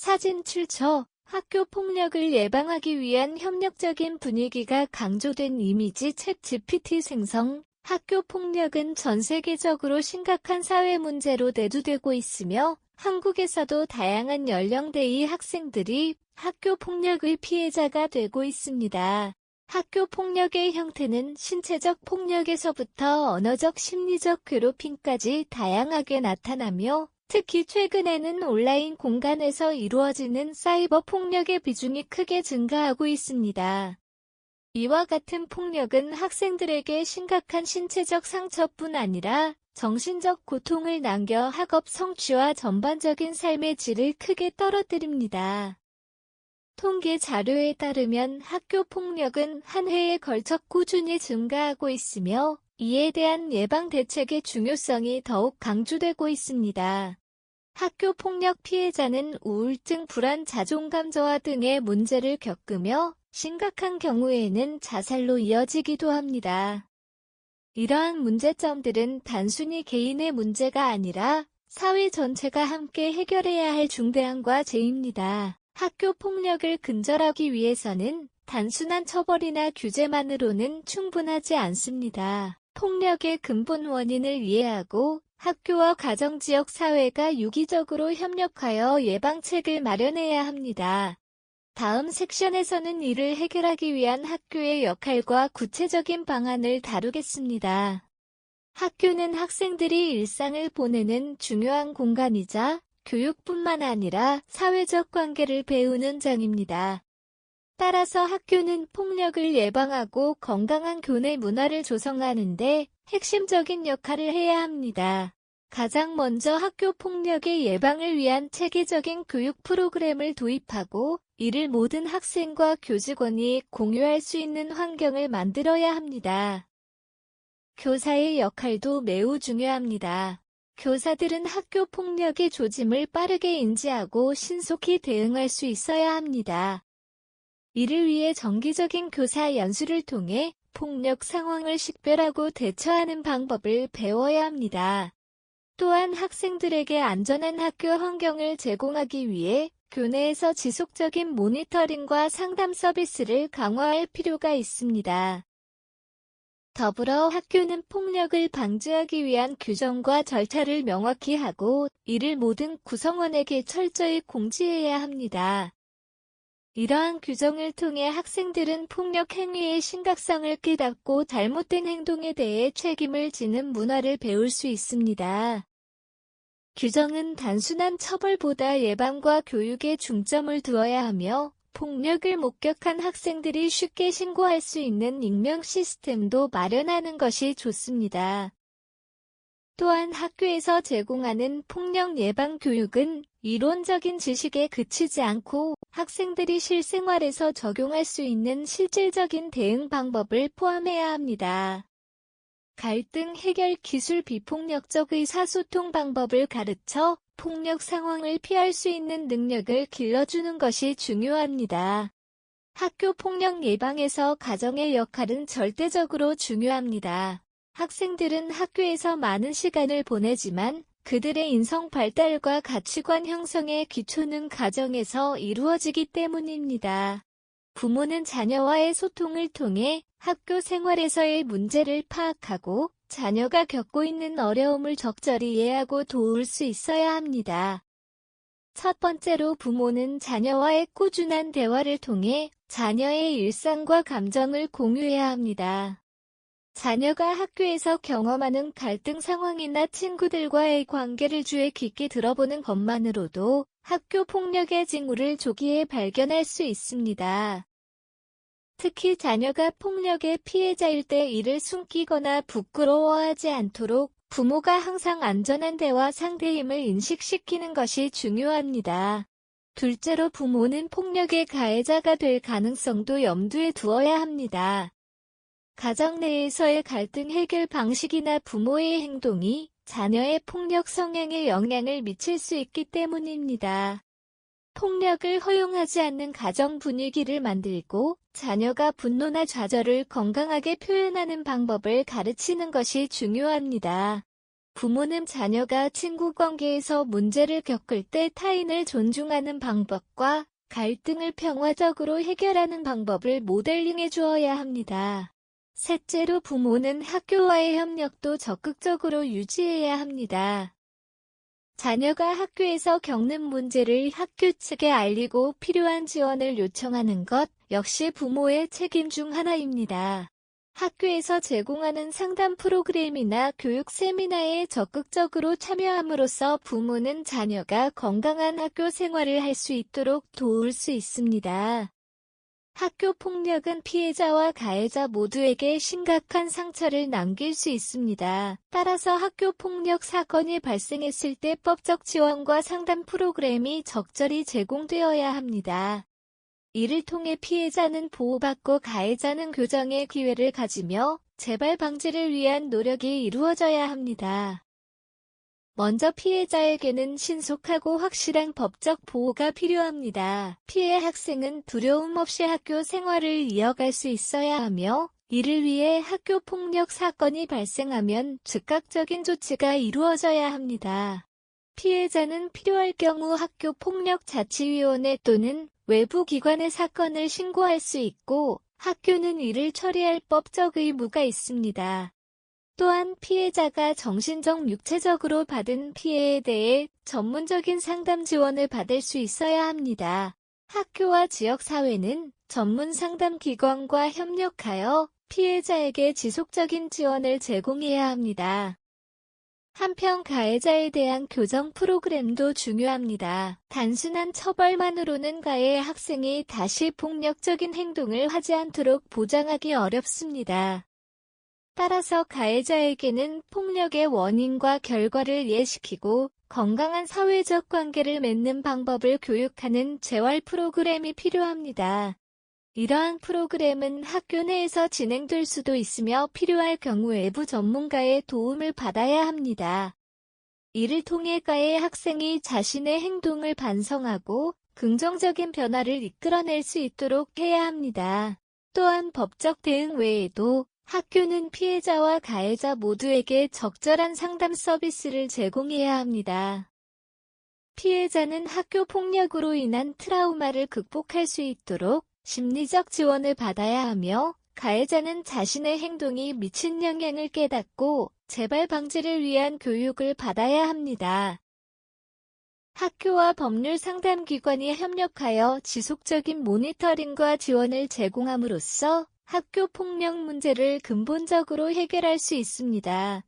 사진 출처 학교 폭력을 예방하기 위한 협력적인 분위기가 강조된 이미지 챗 GPT 생성 학교 폭력은 전 세계적으로 심각한 사회 문제로 대두되고 있으며 한국에서도 다양한 연령대의 학생들이 학교 폭력의 피해자가 되고 있습니다. 학교 폭력의 형태는 신체적 폭력에서부터 언어적 심리적 괴롭힘까지 다양하게 나타나며 특히 최근에는 온라인 공간에서 이루어지는 사이버 폭력의 비중이 크게 증가하고 있습니다. 이와 같은 폭력은 학생들에게 심각한 신체적 상처뿐 아니라 정신적 고통을 남겨 학업 성취와 전반적인 삶의 질을 크게 떨어뜨립니다. 통계 자료에 따르면 학교 폭력은 한 해에 걸쳐 꾸준히 증가하고 있으며 이에 대한 예방 대책의 중요성이 더욱 강조되고 있습니다. 학교 폭력 피해자는 우울증, 불안, 자존감 저하 등의 문제를 겪으며 심각한 경우에는 자살로 이어지기도 합니다. 이러한 문제점들은 단순히 개인의 문제가 아니라 사회 전체가 함께 해결해야 할 중대한 과제입니다. 학교 폭력을 근절하기 위해서는 단순한 처벌이나 규제만으로는 충분하지 않습니다. 폭력의 근본 원인을 이해하고 학교와 가정지역 사회가 유기적으로 협력하여 예방책을 마련해야 합니다. 다음 섹션에서는 이를 해결하기 위한 학교의 역할과 구체적인 방안을 다루겠습니다. 학교는 학생들이 일상을 보내는 중요한 공간이자 교육뿐만 아니라 사회적 관계를 배우는 장입니다. 따라서 학교는 폭력을 예방하고 건강한 교내 문화를 조성하는데 핵심적인 역할을 해야 합니다. 가장 먼저 학교 폭력의 예방을 위한 체계적인 교육 프로그램을 도입하고 이를 모든 학생과 교직원이 공유할 수 있는 환경을 만들어야 합니다. 교사의 역할도 매우 중요합니다. 교사들은 학교 폭력의 조짐을 빠르게 인지하고 신속히 대응할 수 있어야 합니다. 이를 위해 정기적인 교사 연수를 통해 폭력 상황을 식별하고 대처하는 방법을 배워야 합니다. 또한 학생들에게 안전한 학교 환경을 제공하기 위해 교내에서 지속적인 모니터링과 상담 서비스를 강화할 필요가 있습니다. 더불어 학교는 폭력을 방지하기 위한 규정과 절차를 명확히 하고 이를 모든 구성원에게 철저히 공지해야 합니다. 이러한 규정을 통해 학생들은 폭력 행위의 심각성을 깨닫고 잘못된 행동에 대해 책임을 지는 문화를 배울 수 있습니다. 규정은 단순한 처벌보다 예방과 교육에 중점을 두어야 하며 폭력을 목격한 학생들이 쉽게 신고할 수 있는 익명 시스템도 마련하는 것이 좋습니다. 또한 학교에서 제공하는 폭력 예방 교육은 이론적인 지식에 그치지 않고 학생들이 실생활에서 적용할 수 있는 실질적인 대응 방법을 포함해야 합니다. 갈등 해결 기술 비폭력적 의사소통 방법을 가르쳐 폭력 상황을 피할 수 있는 능력을 길러주는 것이 중요합니다. 학교 폭력 예방에서 가정의 역할은 절대적으로 중요합니다. 학생들은 학교에서 많은 시간을 보내지만 그들의 인성 발달과 가치관 형성의 기초는 가정에서 이루어지기 때문입니다. 부모는 자녀와의 소통을 통해 학교 생활에서의 문제를 파악하고 자녀가 겪고 있는 어려움을 적절히 이해하고 도울 수 있어야 합니다. 첫 번째로 부모는 자녀와의 꾸준한 대화를 통해 자녀의 일상과 감정을 공유해야 합니다. 자녀가 학교에서 경험하는 갈등 상황이나 친구들과의 관계를 주에 깊게 들어보는 것만으로도 학교 폭력의 징후를 조기에 발견할 수 있습니다. 특히 자녀가 폭력의 피해자일 때 이를 숨기거나 부끄러워하지 않도록 부모가 항상 안전한 대화 상대임을 인식시키는 것이 중요합니다. 둘째로 부모는 폭력의 가해자가 될 가능성도 염두에 두어야 합니다. 가정 내에서의 갈등 해결 방식이나 부모의 행동이 자녀의 폭력 성향에 영향을 미칠 수 있기 때문입니다. 폭력을 허용하지 않는 가정 분위기를 만들고 자녀가 분노나 좌절을 건강하게 표현하는 방법을 가르치는 것이 중요합니다. 부모는 자녀가 친구 관계에서 문제를 겪을 때 타인을 존중하는 방법과 갈등을 평화적으로 해결하는 방법을 모델링해 주어야 합니다. 셋째로 부모는 학교와의 협력도 적극적으로 유지해야 합니다. 자녀가 학교에서 겪는 문제를 학교 측에 알리고 필요한 지원을 요청하는 것 역시 부모의 책임 중 하나입니다. 학교에서 제공하는 상담 프로그램이나 교육 세미나에 적극적으로 참여함으로써 부모는 자녀가 건강한 학교 생활을 할 수 있도록 도울 수 있습니다. 학교 폭력은 피해자와 가해자 모두에게 심각한 상처를 남길 수 있습니다. 따라서 학교 폭력 사건이 발생했을 때 법적 지원과 상담 프로그램이 적절히 제공되어야 합니다. 이를 통해 피해자는 보호받고 가해자는 교정의 기회를 가지며 재발 방지를 위한 노력이 이루어져야 합니다. 먼저 피해자에게는 신속하고 확실한 법적 보호가 필요합니다. 피해 학생은 두려움 없이 학교 생활을 이어갈 수 있어야 하며 이를 위해 학교 폭력 사건이 발생하면 즉각적인 조치가 이루어져야 합니다. 피해자는 필요할 경우 학교 폭력 자치위원회 또는 외부 기관에 사건을 신고할 수 있고 학교는 이를 처리할 법적 의무가 있습니다. 또한 피해자가 정신적, 육체적으로 받은 피해에 대해 전문적인 상담 지원을 받을 수 있어야 합니다. 학교와 지역사회는 전문 상담 기관과 협력하여 피해자에게 지속적인 지원을 제공해야 합니다. 한편 가해자에 대한 교정 프로그램도 중요합니다. 단순한 처벌만으로는 가해 학생이 다시 폭력적인 행동을 하지 않도록 보장하기 어렵습니다. 따라서 가해자에게는 폭력의 원인과 결과를 이해시키고 건강한 사회적 관계를 맺는 방법을 교육하는 재활 프로그램이 필요합니다. 이러한 프로그램은 학교 내에서 진행될 수도 있으며 필요할 경우 외부 전문가의 도움을 받아야 합니다. 이를 통해 가해 학생이 자신의 행동을 반성하고 긍정적인 변화를 이끌어낼 수 있도록 해야 합니다. 또한 법적 대응 외에도 학교는 피해자와 가해자 모두에게 적절한 상담 서비스를 제공해야 합니다. 피해자는 학교 폭력으로 인한 트라우마를 극복할 수 있도록 심리적 지원을 받아야 하며 가해자는 자신의 행동이 미친 영향을 깨닫고 재발 방지를 위한 교육을 받아야 합니다. 학교와 법률 상담기관이 협력하여 지속적인 모니터링과 지원을 제공함으로써 학교 폭력 문제를 근본적으로 해결할 수 있습니다.